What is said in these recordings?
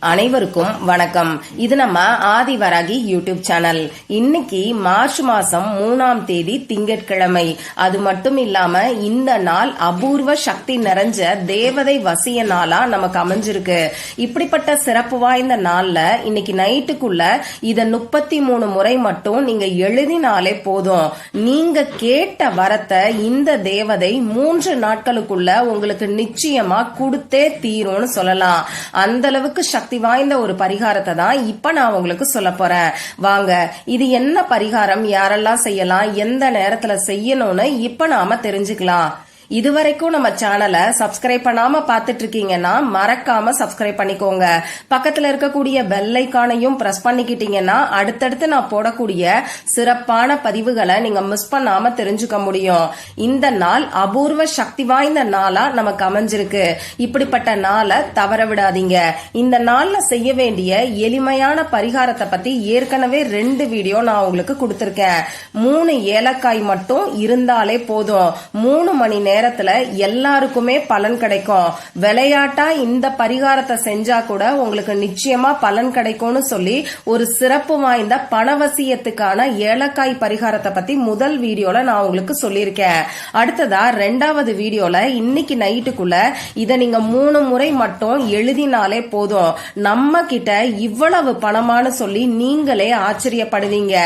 அனைவருக்கும் வணக்கம். இது நம்ம ஆதிவராகி யூடியூப் சேனல். இன்னைக்கு மார்ச் மாசம் மூணாம் தேதி திங்கட்கிழமை. அது மட்டும் இல்லாம இந்த நாள் அபூர்வ சக்தி நிறைஞ்ச தேவதை வசிய நாளா நமக்கு அமைஞ்சிருக்கு. இப்படிப்பட்ட சிறப்பு வாய்ந்த நாள்ல இன்னைக்கு நைட்டுக்குள்ள இத முப்பத்தி மூணு முறை மட்டும் நீங்க எழுதினாலே போதும். நீங்க கேட்ட வரத்தை இந்த தேவதை மூன்று நாட்களுக்குள்ள உங்களுக்கு நிச்சயமா கொடுத்தே தீரும்னு சொல்லலாம். அந்த அளவுக்கு சக்தி வாய்ந்த ஒரு பரிகாரத்தை தான் இப்ப நான் உங்களுக்கு சொல்ல போறேன். வாங்க இது என்ன பரிகாரம்? யாரெல்லாம் செய்யலாம்? எந்த நேரத்துல செய்யணும்னு இப்ப நாம தெரிஞ்சுக்கலாம். இதுவரைக்கும் நம்ம சேனலை சப்ஸ்கிரைப் பண்ணாம பாத்துட்டு இருக்கீங்கன்னா மறக்காம சப்ஸ்கிரைப் பண்ணிக்கோங்க. பக்கத்துல இருக்கக்கூடிய பெல் ஐக்கானையும் பிரஸ் பண்ணிக்கிட்டீங்கன்னா அடுத்தடுத்து நான் போடக்கூடிய சிறப்பான பதிவுகளை நீங்க மிஸ் பண்ணாம தெரிஞ்சுக்க முடியும். இந்த நாள் அபூர்வ சக்தி வாய்ந்த நாளா நமக்கு அமைஞ்சிருக்கு. இப்படிப்பட்ட நாளை தவற விடாதீங்க. இந்த நாள்ல செய்ய வேண்டிய எளிமையான பரிகாரத்தை பத்தி ஏற்கனவே ரெண்டு வீடியோ நான் உங்களுக்கு கொடுத்திருக்கேன். மூணு ஏலக்காய் மட்டும் இருந்தாலே போதும். மூணு மணி நேரம் நேரத்துல எல்லாருக்குமே பலன் கிடைக்கும். விளையாட்டா இந்த பரிகாரத்தை செஞ்சா கூட உங்களுக்கு நிச்சயமா பலன் கிடைக்கும்னு சொல்லி ஒரு சிறப்பு வாய்ந்த பணவசியத்துக்கான ஏலக்காய் பரிகாரத்தை பத்தி முதல் வீடியோல நான் உங்களுக்கு சொல்லியிருக்கேன். அடுத்ததா ரெண்டாவது வீடியோல இன்னைக்கு நைட்டுக்குள்ள இத நீங்க மூணு முறை மட்டும் எழுதினாலே போதும். நம்ம கிட்ட இவ்வளவு பணமானு சொல்லி நீங்களே ஆச்சரியப்படுவீங்க.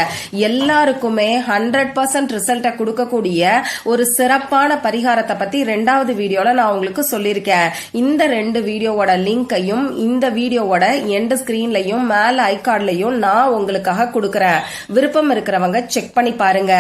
எல்லாருக்குமே ஹண்ட்ரட் பர்சன்ட் ரிசல்ட்டை கொடுக்கக்கூடிய ஒரு சிறப்பான பரிகாரத்தை பத்தி ரெண்டாவது வீடியோல நான் உங்களுக்கு சொல்லியிருக்கேன். இந்த ரெண்டு வீடியோவோட லிங்கையும் இந்த வீடியோவோட எண்ட் ஸ்கிரீன்லயும் மேல ஐகார்ட்லயும் நான் உங்களுக்காக கொடுக்கறேன். விருப்பம் இருக்கிறவங்க செக் பண்ணி பாருங்க.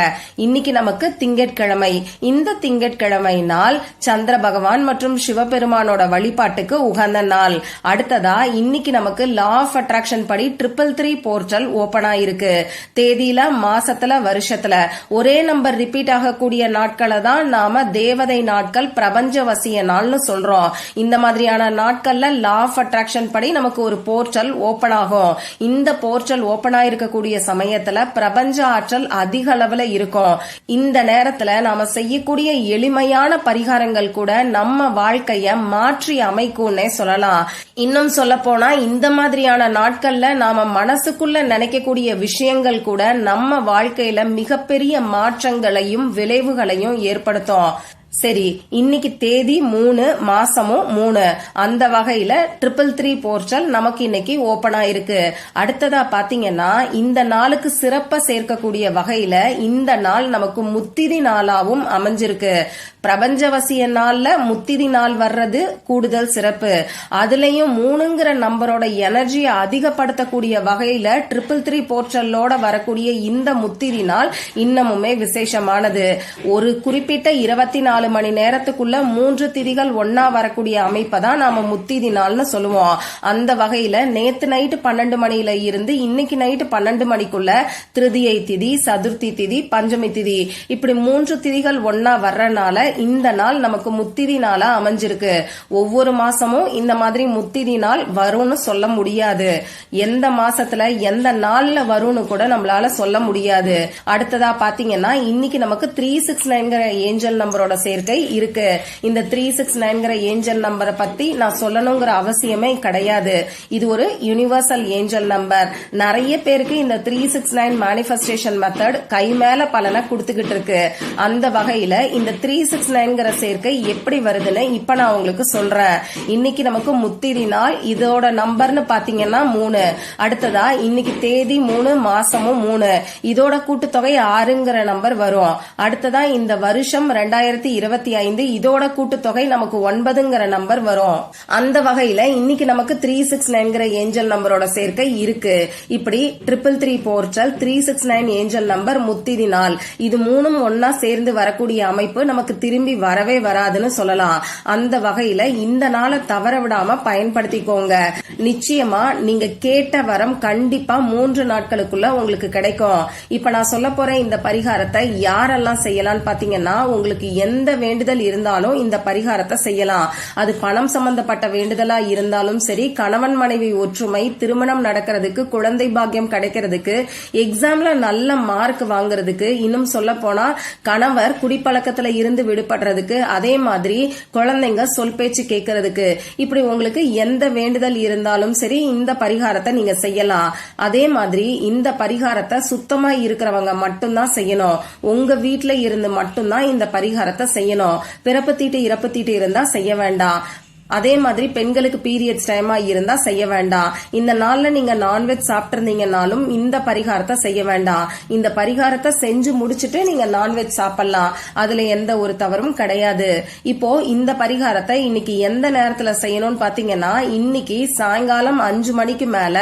இன்னைக்கு நமக்கு திங்கட்கிழமை. இந்த திங்கட்கிழமை நாள் சந்திர பகவான் மற்றும் சிவபெருமானோட வழிபாட்டுக்கு உகந்த நாள். அடுத்ததா இன்னைக்கு நமக்கு லா ஆஃப் அட்ராக்ஷன் படி ட்ரிபிள் த்ரீ போர்ட்டல் ஓபன் ஆயிருக்கு. தேதியில மாசத்துல வருஷத்துல. ஒரே நம்பர் ரிப்பீட் ஆகக்கூடிய நாட்களை தான் நாம தேவதை நாட்கள் பிரபஞ்ச வசிய நாள்னு சொல்றோம். இந்த மாதிரியான நாட்கள்ல லா ஆஃப் அட்ராக்ஷன் படி நமக்கு ஒரு போர்ட்டல் ஓபன் ஆகும். இந்த போர்ட்டல் ஓபன் ஆயிருக்கக்கூடிய சமயத்துல பிரபஞ்ச ஆற்றல் அதிக அளவுல இருக்கும். இந்த நேரத்துல நாம செய்யக்கூடிய எளிமையான பரிகாரங்கள் கூட நம்ம வாழ்க்கைய மாற்றி அமைக்கும்னே சொல்லலாம். இன்னும் சொல்ல போனா இந்த மாதிரியான நாட்கள்ல நாம மனசுக்குள்ள நினைக்கக்கூடிய விஷயங்கள் கூட நம்ம வாழ்க்கையில மிகப்பெரிய மாற்றங்களையும் விளைவுகளையும் ஏற்படுத்தும். சரி இன்னைக்கு தேதி மூணு மாசமும் மூணு. அந்த வகையில ட்ரிபிள் த்ரீ போர்ட்டல் நமக்கு இன்னைக்கு ஓபன் ஆயிருக்கு. அடுத்ததா பாத்தீங்கன்னா இந்த நாளுக்கு சிறப்ப சேர்க்கக்கூடிய வகையில இந்த நாள் நமக்கு முத்திதி நாளாவும் அமைஞ்சிருக்கு. பிரபஞ்சவசிய நாள்ல முத்திதி நாள் வர்றது கூடுதல் சிறப்பு. அதுலயும் மூணுங்கிற நம்பரோட எனர்ஜியை அதிகப்படுத்தக்கூடிய வகையில ட்ரிபிள் த்ரீ போர்ட்டலோட வரக்கூடிய இந்த முத்திதி நாள் இன்னமுமே விசேஷமானது. ஒரு குறிப்பிட்ட இருபத்தி நாலு மணி நேரத்துக்குள்ள மூன்று திதிகள் ஒன்னா வரக்கூடிய அமைப்பை தான் நாம முத்திதி நாள்னு சொல்லுவோம். அந்த வகையில நேத்து நைட்டு பன்னெண்டு மணியில இருந்து இன்னைக்கு நைட்டு பன்னெண்டு மணிக்குள்ள திருதியை திதி சதுர்த்தி திதி பஞ்சமி திதி. இப்படி மூன்று திதிகள் ஒன்னா வர்றனால இந்த நாள் நமக்கு முத்திதி நாளா அமைஞ்சிருக்கு. ஒவ்வொரு மாசமும் இந்த மாதிரி முத்திதி நாள் வரும்னு சொல்ல முடியாது. எந்த மாசத்துல எந்த நாள்ல வரும்னு கூட நம்மளால சொல்ல முடியாது. அடுத்ததா பாத்தீங்கன்னா இன்னைக்கு நமக்கு த்ரீ சிக்ஸ் நைன்கிற ஏஞ்சல் நம்பரோட சேர்க்கை. இருக்கு. இந்த த்ரீ சிக்ஸ் நைன்கிற ஏஞ்சல் நம்பரை பத்தி நான் சொல்லணுங்கிற அவசியமே கிடையாது. இது ஒரு யூனிவர்சல் ஏஞ்சல் நம்பர். நிறைய பேருக்கு இந்த three six nine manifestation method கை மேல பலனை கொடுத்துக்கிட்டு இருக்கு. அந்த வகையில இந்த த்ரீ சிக்ஸ் நைன்கிற சேர்க்கை எப்படி வருதுன்னு இப்ப நான் உங்களுக்கு சொல்றேன். இன்னைக்கு நமக்கு முத்திரி நாள். இதோட நம்பர்னு பாத்தீங்கன்னா மூணு. அடுத்ததா இன்னைக்கு தேதி மூணு மாசமும் மூணு. இதோட கூட்டுத்தொகை ஆறுங்கிற நம்பர் வரும். அடுத்ததா இந்த வருஷம் ரெண்டாயிரத்தி இருபத்தி ஐந்து. இதோட கூட்டுத்தொகை நமக்கு ஒன்பதுங்கிற நம்பர் வரும். அந்த வகையில இன்னைக்கு நமக்கு த்ரீ சிக்ஸ் நைன்கிற ஏஞ்சல் நம்பரோட சேர்க்கை இருக்கு. இப்படி triple three portal three six nine angel number முத்திதி நாள் இது மூணும் ஒன்னா சேர்ந்து வரக்கூடிய அமைப்பு நமக்கு திரும்பி வரவே வராதுன்னு சொல்லலாம். அந்த வகையில இந்த நாளை தவற விடாம பயன்படுத்திக்கோங்க. நிச்சயமா நீங்க கேட்ட வரம் கண்டிப்பா மூன்று நாட்களுக்குள்ள உங்களுக்கு கிடைக்கும். இப்ப நான் சொல்ல போற இந்த பரிகாரத்தை யாரெல்லாம் செய்யலாம்னு பாத்தீங்கன்னா உங்களுக்கு எந்த எந்த வேண்டுதல் இருந்தாலும் இந்த பரிகாரத்தை செய்யலாம். அது பணம் சம்பந்தப்பட்ட வேண்டுதலா இருந்தாலும் சரி கணவன் மனைவி ஒற்றுமை திருமணம் நடக்கிறதுக்கு குழந்தை பாக்கியம் கிடைக்கிறதுக்கு எக்ஸாம்ல நல்ல மார்க் வாங்குறதுக்கு இன்னும் சொல்ல போனா கணவர் குடிப்பழக்கத்துல இருந்து விடுபடுறதுக்கு அதே மாதிரி குழந்தைங்க சொல் பேச்சு கேட்கறதுக்கு. இப்படி உங்களுக்கு எந்த வேண்டுதல் இருந்தாலும் சரி இந்த பரிகாரத்தை நீங்க செய்யலாம். அதே மாதிரி இந்த பரிகாரத்தை சுத்தமா இருக்கிறவங்க மட்டும்தான் செய்யணும். உங்க வீட்டுல இருந்து மட்டும்தான் இந்த பரிகாரத்தை செய்யணும். பிறப்பு தீட்டு இறப்பு தீட்டு இருந்தா செய்ய வேண்டாம். அதே மாதிரி பெண்களுக்கு பீரியட்ஸ் டைமா இருந்தா செய்ய வேண்டாம். இந்த நாள்ல நீங்க நான்வெஜ் சாப்பிட்டிருந்தீங்கனாலும் இந்த பரிகாரத்தை செய்ய வேண்டாம். இந்த பரிகாரத்தை செஞ்சு முடிச்சுட்டு நீங்க நான்வெஜ் சாப்பிடலாம். அதுல எந்த ஒரு தவறும் கிடையாது. இப்போ இந்த பரிகாரத்தை இன்னைக்கு எந்த நேரத்துல செய்யணும்னு பாத்தீங்கன்னா இன்னைக்கு சாயங்காலம் அஞ்சு மணிக்கு மேல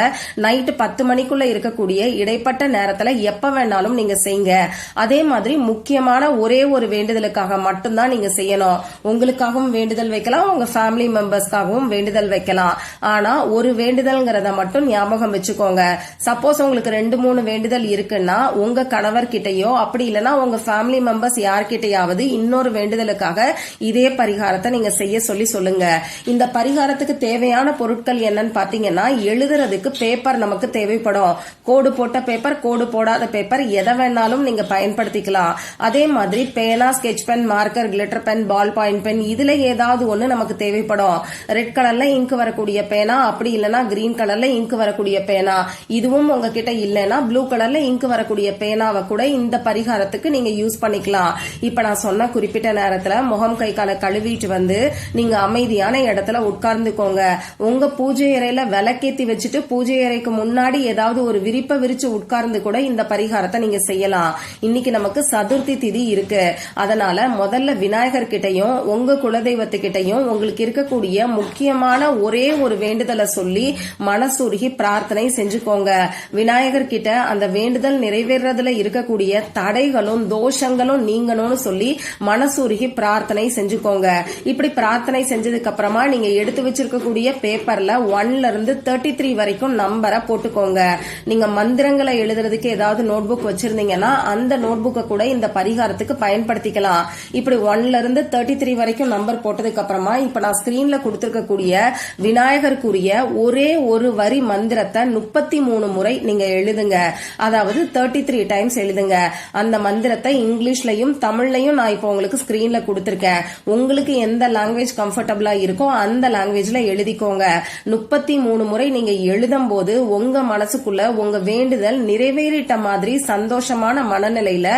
நைட்டு பத்து மணிக்குள்ள இருக்கக்கூடிய இடைப்பட்ட நேரத்துல எப்ப வேணாலும் நீங்க செய்யுங்க. அதே மாதிரி முக்கியமான ஒரே ஒரு வேண்டுதலுக்காக மட்டும்தான் நீங்க செய்யணும். உங்களுக்காகவும் வேண்டுதல் வைக்கலாம் உங்க ஃபேமிலி மெம்பர்ஸ்க்காகவும் வேண்டுதல் வைக்கலாம். ஆனா ஒரு வேண்டுதல்ங்கிறத மட்டும் ஞாபகம் வச்சுக்கோங்க. சப்போஸ் உங்களுக்கு ரெண்டு மூணு வேண்டுதல் இருக்குன்னா உங்க கணவர் கிட்டயோ அப்படி இல்லைன்னா உங்க ஃபேமிலி மெம்பர்ஸ் யார்கிட்டயாவது இன்னொரு வேண்டுதலுக்காக இதே பரிகாரத்தை நீங்க செய்ய சொல்லி சொல்லுங்க. இந்த பரிகாரத்துக்கு தேவையான பொருட்கள் என்னன்னு பாத்தீங்கன்னா எழுதுறதுக்கு பேப்பர் நமக்கு தேவைப்படும். கோடு போட்ட பேப்பர் கோடு போடாத பேப்பர் எதை வேணாலும் நீங்க பயன்படுத்திக்கலாம். அதே மாதிரி பேனா sketch pen marker glitter pen ball point pen இதுல ஏதாவது ஒண்ணு நமக்கு தேவைப்படும். ரெட் கலர்ல இங்க் வரக்கூடிய பேனா அப்படி இல்லைன்னா கிரீன் கலர்ல இங்க் வரக்கூடிய பேனா. இதுவும் உங்ககிட்ட இல்லைன்னா ப்ளூ கலர்ல இங்க் வரக்கூடிய பேனாவை கூட இந்த பரிகாரத்துக்கு நீங்க யூஸ் பண்ணிக்கலாம். இப்ப நான் சொன்ன குறிப்பிட்ட நேரத்துல முகம் கை காலை கழுவிட்டு வந்து நீங்க அமைதியான இடத்துல உட்கார்ந்துக்கோங்க. உங்க பூஜை அறையில விளக்கேத்தி வச்சுட்டு பூஜை அறைக்கு முன்னாடி ஏதாவது ஒரு விரிப்பை விரிச்சு உட்கார்ந்து கூட இந்த பரிகாரத்தை நீங்க செய்யலாம். இன்னைக்கு நமக்கு சதுர்த்தி திதி இருக்கு. அதனால முதல்ல விநாயகர் கிட்டையும் உங்க குலதெய்வத்துக்கிட்டையும் உங்களுக்கு இருக்கக்கூடிய முக்கியமான ஒரே ஒரு வேண்டுதலை சொல்லி மனசுருகி பிரார்த்தனை செஞ்சுக்கோங்க. விநாயகர் கிட்ட அந்த வேண்டுதல் நிறைவேறதுல இருக்கக்கூடிய தடைகளும் தோஷங்களும் நீங்கணும்னு சொல்லி மனசுருகி பிரார்த்தனை செஞ்சுக்கோங்க. இப்படி பிரார்த்தனை செஞ்சதுக்கு அப்புறமா நீங்க எடுத்து வச்சிருக்கக்கூடிய பேப்பர்ல ஒன்ல இருந்து தேர்ட்டி த்ரீ வரைக்கும் நம்பரை போட்டுக்கோங்க. நீங்க மந்திரங்களை எழுதுறதுக்கு ஏதாவது நோட் புக் வச்சிருந்தீங்கன்னா அந்த நோட் புக்கை கூட இந்த பரிகாரத்துக்கு பயன்படுத்திக்கலாம். இப்படி ஒன்ல இருந்து தேர்ட்டி த்ரீ வரைக்கும் நம்பர் போட்டதுக்கு அப்புறமா இப்ப நான் ஸ்கிரீன்ல கொடுத்திருக்கக்கூடிய விநாயகருக்குரிய ஒரே ஒரு வரி மந்திரத்தை முப்பத்தி மூணு முறை நீங்க எழுதுங்க. அதாவது தேர்ட்டி த்ரீ டைம்ஸ் எழுதுங்க. அந்த மந்திரத்தை இங்கிலீஷ்லயும் தமிழ்லயும் நான் இப்போ உங்களுக்கு ஸ்கிரீன்ல கொடுத்திருக்கேன். உங்களுக்கு எந்த லாங்குவேஜ் கம்ஃபர்டபுளா இருக்கோ அந்த லாங்குவேஜ்ல எழுதிக்கோங்க. முப்பத்தி மூணு முறை நீங்க எழுதும் போது உங்க மனசுக்குள்ள உங்க வேண்டுதல் நிறைவேறிட்ட மாதிரி சந்தோஷமான மனநிலையில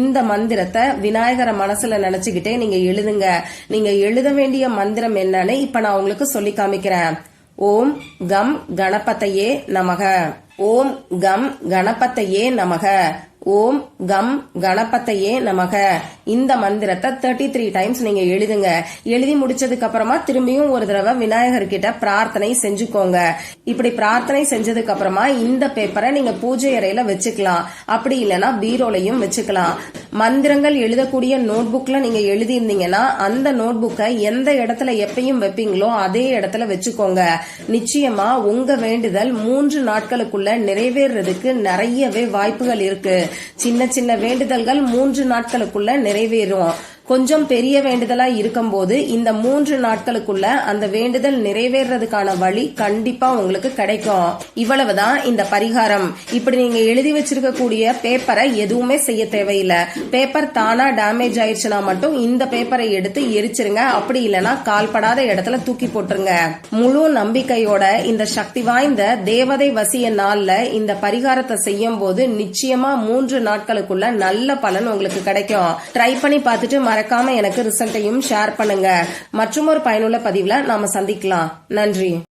இந்த மந்திரத்தை விநாயகரை மனசுல நினைச்சுக்கிட்டே நீங்க எழுதுங்க. நீங்க எழுத வேண்டிய மந்திரம் என்னன்னு இப்ப நான் உங்களுக்கு சொல்லி காமிக்கிறேன். ஓம் கம் கணபத்தையே நமக. ஓம் கம் கணபத்தையே நமக. ஓம் கம் கணபத்தையே நமக. இந்த மந்திரத்தை தேர்ட்டி த்ரீ டைம்ஸ் நீங்க எழுதுங்க. எழுதி முடிச்சதுக்கு அப்புறமா திரும்பியும் ஒரு தடவை விநாயகர் கிட்ட பிரார்த்தனை செஞ்சுக்கோங்க. இப்படி பிரார்த்தனை செஞ்சதுக்கு அப்புறமா இந்த பேப்பரை நீங்க பூஜை அறையில வச்சுக்கலாம். அப்படி இல்லைன்னா பீரோலையும் வச்சுக்கலாம். மந்திரங்கள் எழுதக்கூடிய நோட் புக்ல நீங்க எழுதியிருந்தீங்கன்னா அந்த நோட் புக்கை எந்த இடத்துல எப்பயும் வைப்பீங்களோ அதே இடத்துல வச்சுக்கோங்க. நிச்சயமா உங்க வேண்டுதல் மூன்று நாட்களுக்குள்ள நிறைவேறதுக்கு நிறையவே வாய்ப்புகள் இருக்கு. சின்ன சின்ன வேண்டுதல்கள் மூன்று நாட்களுக்குள்ள நிறைவேறும் கொஞ்சம் பெரிய வேண்டுதலா இருக்கும்போது இந்த மூன்று நாட்களுக்குள்ள அந்த வேண்டுதல் நிறைவேறதுக்கான வழி கண்டிப்பா உங்களுக்கு கிடைக்கும். இவ்வளவுதான் இந்த பரிகாரம். இப்படி நீங்க எழுதி வச்சிருக்கக்கூடிய பேப்பரை எதுவுமே செய்ய தேவையில்லை. பேப்பர் தானா டேமேஜ் ஆயிடுச்சுன்னா மட்டும் இந்த பேப்பரை எடுத்து எரிச்சிருங்க. அப்படி இல்லைன்னா கால்படாத இடத்துல தூக்கி போட்டுருங்க. முழு நம்பிக்கையோட இந்த சக்தி வாய்ந்த தேவதை வசிய நாள்ல இந்த பரிகாரத்தை செய்யும் போது நிச்சயமா மூன்று நாட்களுக்குள்ள நல்ல பலன் உங்களுக்கு கிடைக்கும். ட்ரை பண்ணி பார்த்துட்டு மறக்காம எனக்கு ரிசல்ட்டையும் ஷேர் பண்ணுங்க. மற்றும் ஒரு பயனுள்ள பதிவுல நாம சந்திக்கலாம். நன்றி.